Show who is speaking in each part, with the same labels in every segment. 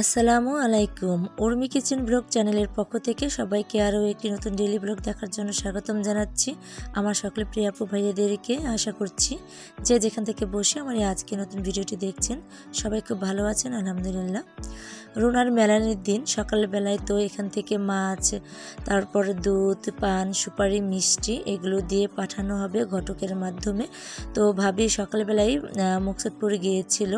Speaker 1: আসসালামু আলাইকুম। Urmi kitchen blog চ্যানেলের পক্ষ থেকে সবাইকে আরও একটি নতুন ডেলি ব্লগ দেখার জন্য স্বাগতম জানাচ্ছি আমার সকলে প্রিয় আপু ভাইয়াদেরকে আশা করছি। যে যেখান থেকে বসে আমার এই আজকে নতুন ভিডিওটি দেখছেন, সবাই খুব ভালো আছেন, আলহামদুলিল্লাহ। রুনার মেলানির দিন, সকালবেলায় তো এখান থেকে মাছ, তারপর দুধ, পান, সুপারি, মিষ্টি এগুলো দিয়ে পাঠানো হবে ঘটকের মাধ্যমে। তো ভাবি সকালবেলায় মুকসুদপুরে গিয়েছিল।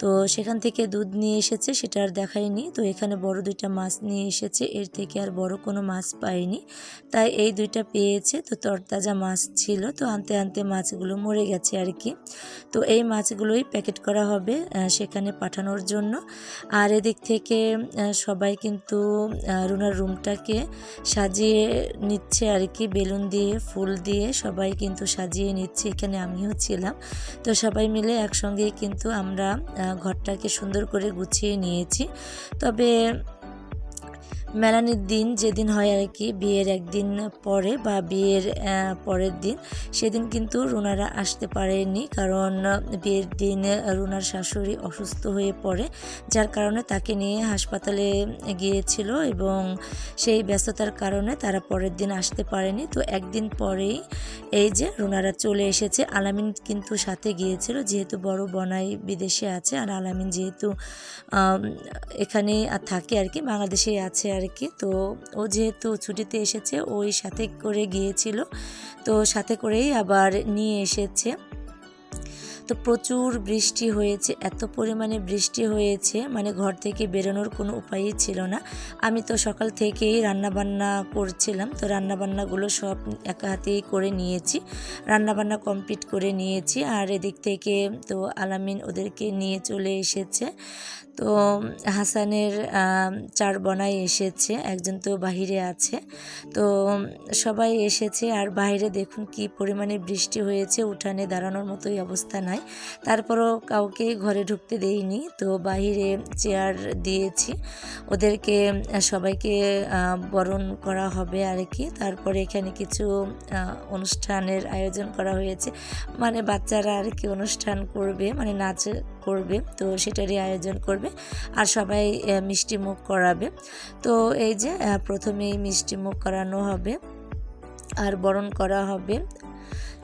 Speaker 1: তো সেখান থেকে দুধ নিয়ে এসেছে সেটা দেখায়নি। তো এখানে বড় দুইটা মাছ নিয়ে এসেছে। এর থেকে আর বড় কোনো মাছ পাইনি। তাই এই দুইটা পেয়েছে। তো তরতাজা মাছ ছিল। তো আনতে আনতে মাছগুলো মরে গেছে আর কি। তো এই মাছগুলোই প্যাকেট করা হবে সেখানে পাঠানোর জন্য। আর এদিক থেকে সবাই কিন্তু রুনার রুমটাকে সাজিয়ে নিচ্ছে আর কি। বেলুন দিয়ে, ফুল দিয়ে সবাই কিন্তু সাজিয়ে নিচ্ছে। এখানে আমিও ছিলাম। তো সবাই মিলে একসঙ্গেই কিন্তু আমরা ঘরটাকে সুন্দর করে গুছিয়ে নিয়েছি। 特别 মেলানির দিন যেদিন হয় আর কি, বিয়ের একদিন পরে বা বিয়ের পরের দিন, সেদিন কিন্তু রুনারা আসতে পারেনি। কারণ বিয়ের দিন রুনার শাশুড়ি অসুস্থ হয়ে পড়ে, যার কারণে তাকে নিয়ে হাসপাতালে গিয়েছিল এবং সেই ব্যস্ততার কারণে তারা পরের দিন আসতে পারেনি। তো একদিন পরেই এই যে রুনারা চলে এসেছে, আলামিন কিন্তু সাথে গিয়েছিল, যেহেতু বড় বনাই বিদেশে আছে আর আলামিন যেহেতু এখানে থাকে আর কি, বাংলাদেশেই আছে আর কি তো ও যেহেতু ছুটিতে এসেছে, ওই সাথে করে গিয়েছিল। তো সাথে করেই আবার নিয়ে এসেছে। তো প্রচুর বৃষ্টি হয়েছে, এত পরিমাণে বৃষ্টি হয়েছে মানে ঘর থেকে বেরোনোর কোনো উপায়ই ছিল না। আমি তো সকাল থেকেই রান্নাবান্না করছিলাম, তো রান্নাবান্নাগুলো সব একা হাতেই করে নিয়েছি, রান্নাবান্না কমপ্লিট করে নিয়েছি, আর এদিক থেকে তো আলামিন ওদেরকে নিয়ে চলে এসেছে। তো হাসানের চার বনাই এসেছে, একজন তো বাহিরে আছে, তো সবাই এসেছে, আর বাইরে দেখুন কি পরিমাণে বৃষ্টি হয়েছে, উঠানে দাঁড়ানোর মতোই অবস্থা নাই। তারপরও কাউকে ঘরে ঢুকতে দেইনি। তো বাইরে চেয়ার দিয়েছি। ওদেরকে, সবাইকে বরণ করা হবে আর কি। তারপরে এখানে কিছু অনুষ্ঠানের আয়োজন করা হয়েছে। মানে বাচ্চারা আর কি অনুষ্ঠান করবে মানে নাচ করবে। তো সেটারই আয়োজন করবে। আর সবাই মিষ্টি মুখ করাবে। তো এই যে প্রথমেই মিষ্টি মুখ করানো হবে। আর বরণ করা হবে।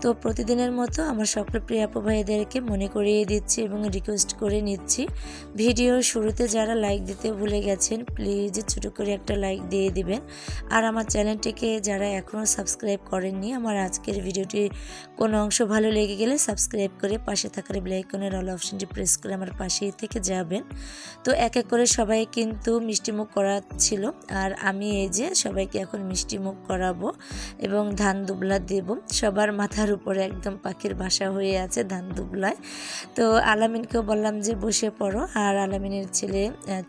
Speaker 1: তো প্রতিদিনের মতো আমার সকল প্রিয় ভাইদেরকে মনে করিয়ে দিচ্ছি এবং রিকোয়েস্ট করে নিচ্ছি। ভিডিওর শুরুতে যারা লাইক দিতে ভুলে গেছেন প্লিজ ছোটো করে একটা লাইক দিয়ে দিবেন। আর আমার চ্যানেলটিকে যারা এখনও সাবস্ক্রাইব করেননি, আমার আজকের ভিডিওটি কোনো অংশ ভালো লেগে গেলে সাবস্ক্রাইব করে পাশে থাকার বেলাইকনের অল অপশনটি প্রেস করে আমার পাশেই থেকে যাবেন। তো এক এক করে সবাই কিন্তু মিষ্টিমুখ করাচ্ছিল। আর আমি এই যে সবাইকে এখন মিষ্টিমুখ করাবো এবং ধান দুবলা দেব। সবার মাথার উপরে একদম পাখির বাসা হয়ে আছে ধান দুবলায়। তো আলামিনকেও বললাম যে বসে পড়ো। আর আলামিনের ছেলে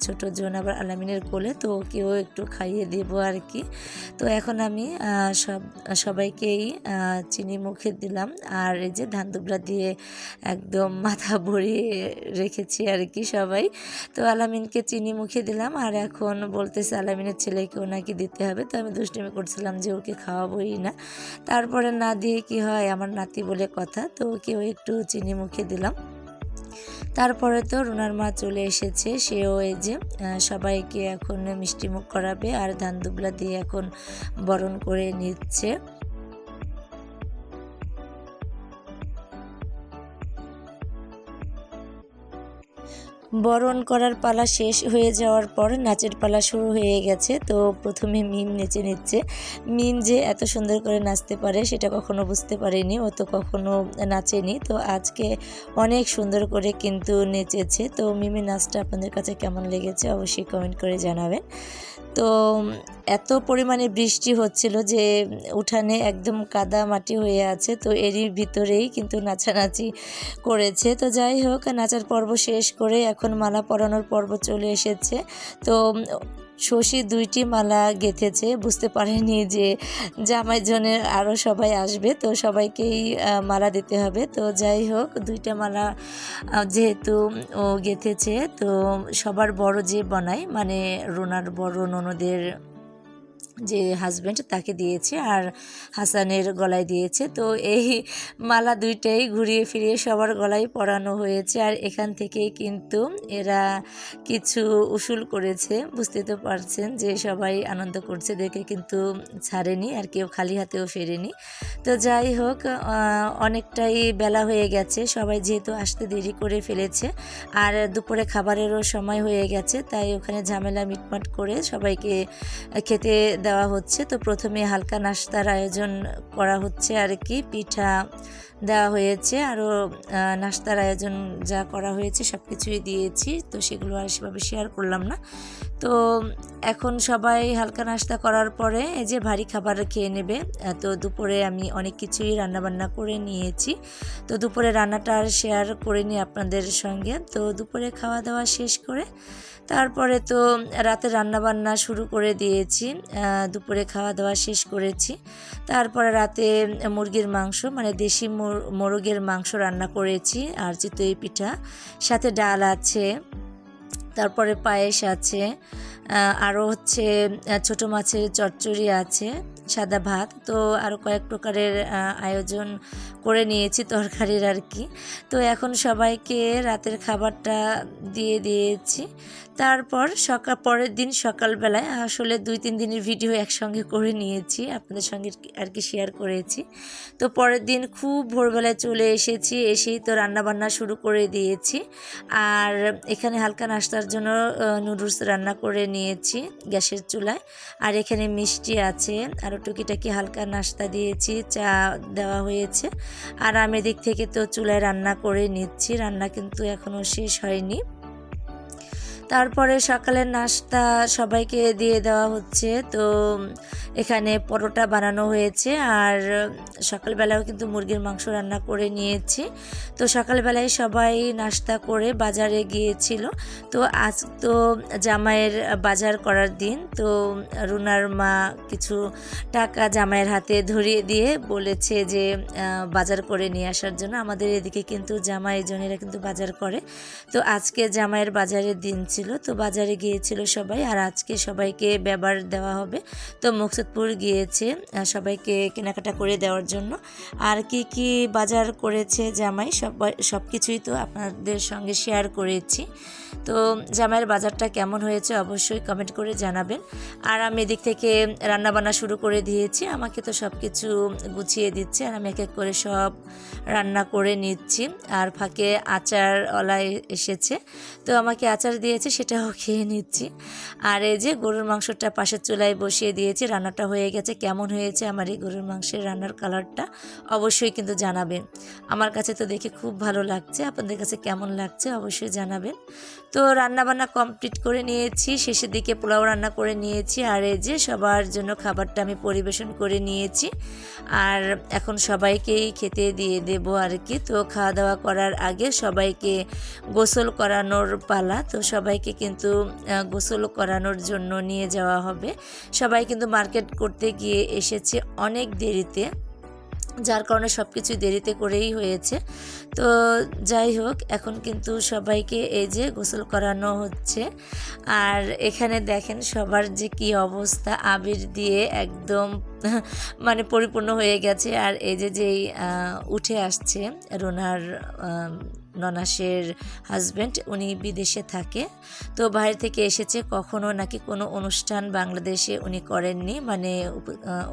Speaker 1: ছোট জন আবার আলামিনের কোলে, তো ওকেও একটু খাইয়ে দেব আর কি তো এখন আমি সব, সবাইকেই চিনি মুখে দিলাম। আর এই যে ধান দুবলা দিয়ে একদম মাথা ভরিয়ে রেখেছি আর কি সবাই। তো আলামিনকে চিনি মুখে দিলাম। আর এখন বলতেছে আলামিনের ছেলেকেও নাকি দিতে হবে। তো আমি দুষ্টুমি করছিলাম যে ওকে খাওয়াবোই না। তারপরে না দিয়ে কি হয় আমার নাতি বলে কথা, তো ওকেও একটু চিনি মুখে দিলাম। তারপরে তো রুনার মা চলে এসেছে, সেও এই যে সবাইকে এখন মিষ্টি মুখ করাবে আর ধান দুবলা দিয়ে এখন বরণ করে নিচ্ছে। বরণ করার পালা শেষ হয়ে যাওয়ার পর নাচের পালা শুরু হয়ে গেছে। তো প্রথমে মিম নেচে নিচ্ছে মিম যে এত সুন্দর করে নাচতে পারে সেটা কখনো বুঝতে পারিনি, ও তো কখনো নাচেনি। তো আজকে অনেক সুন্দর করে কিন্তু নেচেছে। তো মিমের নাচটা আপনাদের কাছে কেমন লেগেছে অবশ্যই কমেন্ট করে জানাবেন। তো এত পরিমাণে বৃষ্টি হচ্ছিল যে উঠানে একদম কাদা মাটি হয়ে আছে, তো এরই ভিতরেই কিন্তু নাচানাচি করেছে। তো যাই হোক, নাচার পর্ব শেষ করে এখন মালা পরানোর পর্ব চলে এসেছে। তো, শশী দুইটি মালা গেঁথেছে, বুঝতে পারেনি যে জামাই জনের আরও সবাই আসবে, তো সবাইকেই মালা দিতে হবে। তো যাই হোক, দুইটা মালা যেহেতু ও গেঁথেছে, তো সবার বড় যে বনায় মানে রোনার বড় ননদের যে হাজব্যান্ড তাকে দিয়েছে আর হাসানের গলায় দিয়েছে। তো এই মালা দুইটাই ঘুরিয়ে ফিরিয়ে সবার গলায় পরানো হয়েছে আর এখান থেকেই কিন্তু এরা কিছু উসুল করেছে। বুঝতে তো পারছেন যে সবাই আনন্দ করছে, দেখে কিন্তু ছাড়েনি আর কেউ খালি হাতেও ফেরেনি। তো যাই হোক অনেকটাই বেলা হয়ে গেছে, সবাই যেহেতু আসতে দেরি করে ফেলেছে আর দুপুরে খাবারেরও সময় হয়ে গেছে, তাই ওখানে ঝামেলা মিটমাট করে সবাইকে খেতে দেওয়া হচ্ছে। তো প্রথমে হালকা নাস্তার আয়োজন করা হচ্ছে আর কি, পিঠা দেওয়া হয়েছে। আরও নাস্তার আয়োজন যা করা হয়েছে সব কিছুই দিয়েছি, তো সেগুলো আর সেভাবে শেয়ার করলাম না। তো এখন সবাই হালকা নাস্তা করার পরে এই যে ভারী খাবার খেয়ে নেবে। তো দুপুরে আমি অনেক কিছুই রান্নাবান্না করে নিয়েছি। তো দুপুরে রান্নাটা আর শেয়ার করে নিই আপনাদের সঙ্গে। তো দুপুরে খাওয়া দাওয়া শেষ করে তারপরে তো রাতে রান্নাবান্না শুরু করে দিয়েছি। দুপুরে খাওয়া দাওয়া শেষ করেছি। তারপরে রাতে মুরগির মাংস মানে দেশি মোর- মোরগের মাংস রান্না করেছি, আর চিতই পিঠা। সাথে ডাল আছে, তারপরে পায়েস আছে আরও হচ্ছে ছোটো মাছের চচ্চড়ি আছে, সাদা ভাত। তো আরও কয়েক প্রকারের আয়োজন করে নিয়েছি তরকারির আর কি। তো এখন সবাইকে রাতের খাবারটা দিয়ে দিয়েছি। তারপর সকাল পরের দিন সকালবেলায় আসলে দুই, তিন দিনের ভিডিও একসঙ্গে করে নিয়েছি, আপনাদের সঙ্গে আর কি শেয়ার করেছি। তো পরের দিন খুব ভোরবেলায় চলে এসেছি, এসেই তো রান্নাবান্না শুরু করে দিয়েছি। আর এখানে হালকা নাস্তার জন্য নুডলস রান্না করে নিয়েছি গ্যাসের চুলায়। আর এখানে মিষ্টি আছে আরও টুকিটাকি হালকা নাস্তা দিয়েছি, চা দেওয়া হয়েছে। আর আমি এদিক থেকে তো চুলায় রান্না করে নিচ্ছি, রান্না কিন্তু এখনও শেষ হয়নি। তারপরে সকালের নাস্তা সবাইকে দিয়ে দেওয়া হচ্ছে। তো এখানে পরোটা বানানো হয়েছে আর সকালবেলাও কিন্তু মুরগির মাংস রান্না করে নিয়েছি। তো সকালবেলায় সবাই নাস্তা করে বাজারে গিয়েছিল। তো আজ তো জামাইয়ের বাজার করার দিন। তো রুনার মা কিছু টাকা জামাইয়ের হাতে ধরিয়ে দিয়ে বলেছে যে বাজার করে নিয়ে আসার জন্য। আমাদের এদিকে কিন্তু জামাই জনেরা কিন্তু বাজার করে। তো আজকে জামাইয়ের বাজারের দিন ছিল তো বাজারে গিয়েছিল সবাই। আর আজকে সবাইকে ব্যবহার দেওয়া হবে। তো মুকসুদপুর গিয়েছে সবাইকে কেনাকাটা করে দেওয়ার জন্য। আর কি কি বাজার করেছে জামাই সবাই সব কিছুই তো আপনাদের সঙ্গে শেয়ার করেছি। তো জামাইয়ের বাজারটা কেমন হয়েছে অবশ্যই কমেন্ট করে জানাবেন। আর আমি এদিক থেকে রান্নাবান্না শুরু করে দিয়েছি। আমাকে তো সব কিছু গুছিয়ে দিচ্ছে আর আমি এক এক করে সব রান্না করে নিচ্ছি। আর ফাঁকে আচার অলায় এসেছে। তো আমাকে আচার দিয়েছে সেটাও খেয়ে নিচ্ছি। আর এই যে গরুর মাংসটা পাশের চুলায় বসিয়ে দিয়েছি, রান্নাটা হয়ে গেছে। কেমন হয়েছে আমার এই গরুর মাংসের রান্নার কালারটা অবশ্যই কিন্তু জানাবেন। আমার কাছে তো দেখে খুব ভালো লাগছে, আপনাদের কাছে কেমন লাগছে অবশ্যই জানাবেন। তো রান্নাবান্না কমপ্লিট করে নিয়েছি, শেষের দিকে পোলাও রান্না করে নিয়েছি, আর এই যে সবার জন্য খাবারটা আমি পরিবেশন করে নিয়েছি। আর এখন সবাইকেই খেতে দিয়ে দেব আর কি। তো খাওয়া দাওয়া করার আগে সবাইকে গোসল করানোর পালা, তো সবাইকে কিন্তু গোসল করানোর জন্য নিয়ে যাওয়া হবে। সবাই কিন্তু মার্কেট করতে গিয়ে এসেছে অনেক দেরিতে, যার কারণে সব কিছু দেরিতে করেই হয়েছে। তো যাই হোক, এখন কিন্তু সবাইকে এই যে গোসল করানো হচ্ছে। আর এখানে দেখেন সবার যে কি অবস্থা, আবির দিয়ে একদম মানে পরিপূর্ণ হয়ে গেছে। আর এই যে যেই উঠে আসছে রোনার ননাসের হাজব্যান্ড উনি বিদেশে থাকে। তো বাইরে থেকে এসেছে, কখনো নাকি কোনো অনুষ্ঠান বাংলাদেশে উনি করেননি মানে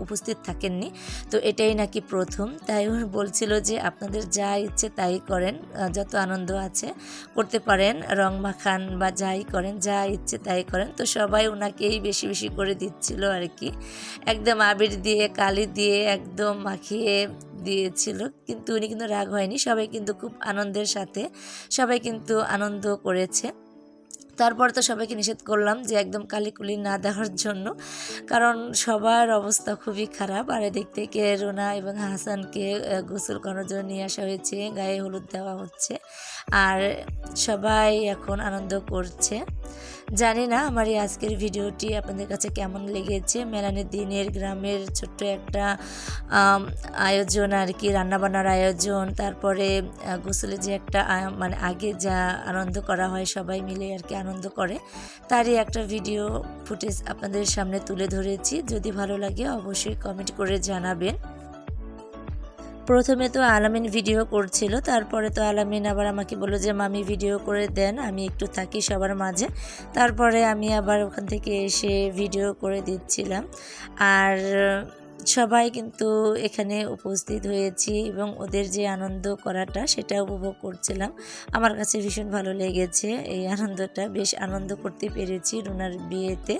Speaker 1: উপস্থিত থাকেননি। তো এটাই নাকি প্রথম। তাই উনি বলছিল যে, আপনাদের যা ইচ্ছে তাই করেন যত আনন্দ আছে, করতে পারেন। রং মাখান বা যাই করেন, যা ইচ্ছে তাই করেন। তো সবাই ওনাকেই বেশি বেশি করে দিচ্ছিল আর কি। একদম আবির দিয়ে, কালি দিয়ে, একদম মাখিয়ে দিয়েছিল। কিন্তু উনি কিন্তু রাগ হয়নি। সবাই কিন্তু খুব আনন্দের সাথে সবাই কিন্তু আনন্দ করেছে। তারপর তো সবাইকে নিষেধ করলাম যে একদম কালিকুলি না দেওয়ার জন্য। কারণ সবার অবস্থা খুবই খারাপ। আর এদিক থেকে রোনা এবং হাসানকে গোসল করার জন্য নিয়ে আসা হয়েছে। গায়ে হলুদ দেওয়া হচ্ছে। আর সবাই এখন আনন্দ করছে। জানি না আমার এই আজকের ভিডিওটি আপনাদের কাছে কেমন লেগেছে। মেলানের দিনের গ্রামের ছোট্ট একটা আয়োজন আর কি, রান্নাবান্নার আয়োজন, তারপরে গোসলে যে একটা মানে আগে যা আনন্দ করা হয় সবাই মিলে আর কি আনন্দ করে, তারই একটা ভিডিও ফুটেজ আপনাদের সামনে তুলে ধরেছি। যদি ভালো লাগে অবশ্যই কমেন্ট করে জানাবেন। প্রথমে তো আলামিন ভিডিও করছিল, তারপরে তো আলামিন আবার আমাকে বলল যে, মামি, ভিডিও করে দেন, আমি একটু থাকি সবার মাঝে। তারপরে আমি আবার ওখান থেকে এসে ভিডিও করে দিচ্ছিলাম। আর সবাই কিন্তু এখানে উপস্থিত হয়েছি এবং ওদের যে আনন্দ করাটা, সেটা উপভোগ করছিলাম। আমার কাছে ভীষণ ভালো লেগেছে এই আনন্দটা, বেশ আনন্দ করতে পেরেছি রুনার বিয়েতে।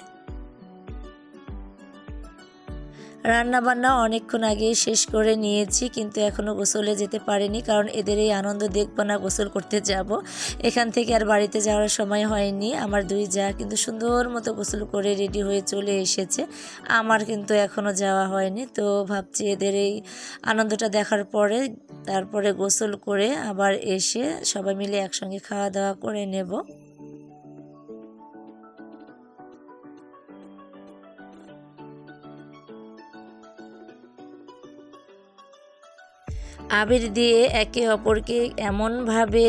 Speaker 1: রান্না বান্না অনেকক্ষণ আগে শেষ করে নিয়েছি, কিন্তু এখনও গোসলে যেতে পারিনি কারণ এদের এই আনন্দ দেখব না, গোসল করতে যাব। এখান থেকে আর বাড়িতে যাওয়ার সময় হয়নি। আমার দুই যা কিন্তু সুন্দর মতো গোসল করে রেডি হয়ে চলে এসেছে। আমার কিন্তু এখনও যাওয়া হয়নি, তো ভাবছি এদের এই আনন্দটা দেখার পরে তারপরে গোসল করে আবার এসে সবাই মিলে একসঙ্গে খাওয়া দাওয়া করে নেব। আবির দিয়ে একে অপরকে এমনভাবে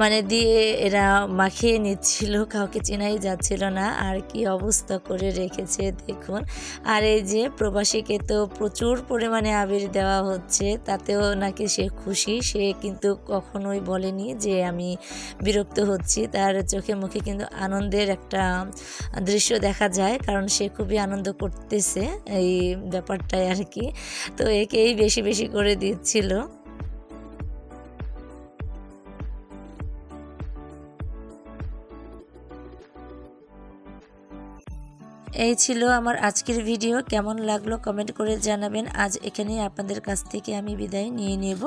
Speaker 1: মানে দিয়ে এরা মাখিয়ে নিচ্ছিল, কাউকে চেনাই যাচ্ছিল না। আর কি অবস্থা করে রেখেছে, দেখুন। আর এই যে প্রবাসীকে তো প্রচুর পরিমাণে আবির দেওয়া হচ্ছে, তাতেও নাকি সে খুশি। সে কিন্তু কখনোই বলেনি যে আমি বিরক্ত হচ্ছি। তার চোখে মুখে কিন্তু আনন্দের একটা দৃশ্য দেখা যায়, কারণ সে খুবই আনন্দ করতেছে এই ব্যাপারটাই আর কি। তো একেই বেশি বেশি করে দিচ্ছিল। এই ছিল আমার আজকের ভিডিও কেমন লাগল কমেন্ট করে জানাবেন। আজ এখানেই আপনাদের কাছ থেকে আমি বিদায় নিয়ে নেব।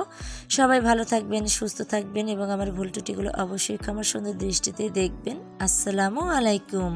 Speaker 1: সবাই ভালো থাকবেন, সুস্থ থাকবেন এবং আমার ভুল ত্রুটিগুলো অবশ্যই ক্ষমার সুন্দর দৃষ্টিতে দেখবেন। আসসালামু আলাইকুম।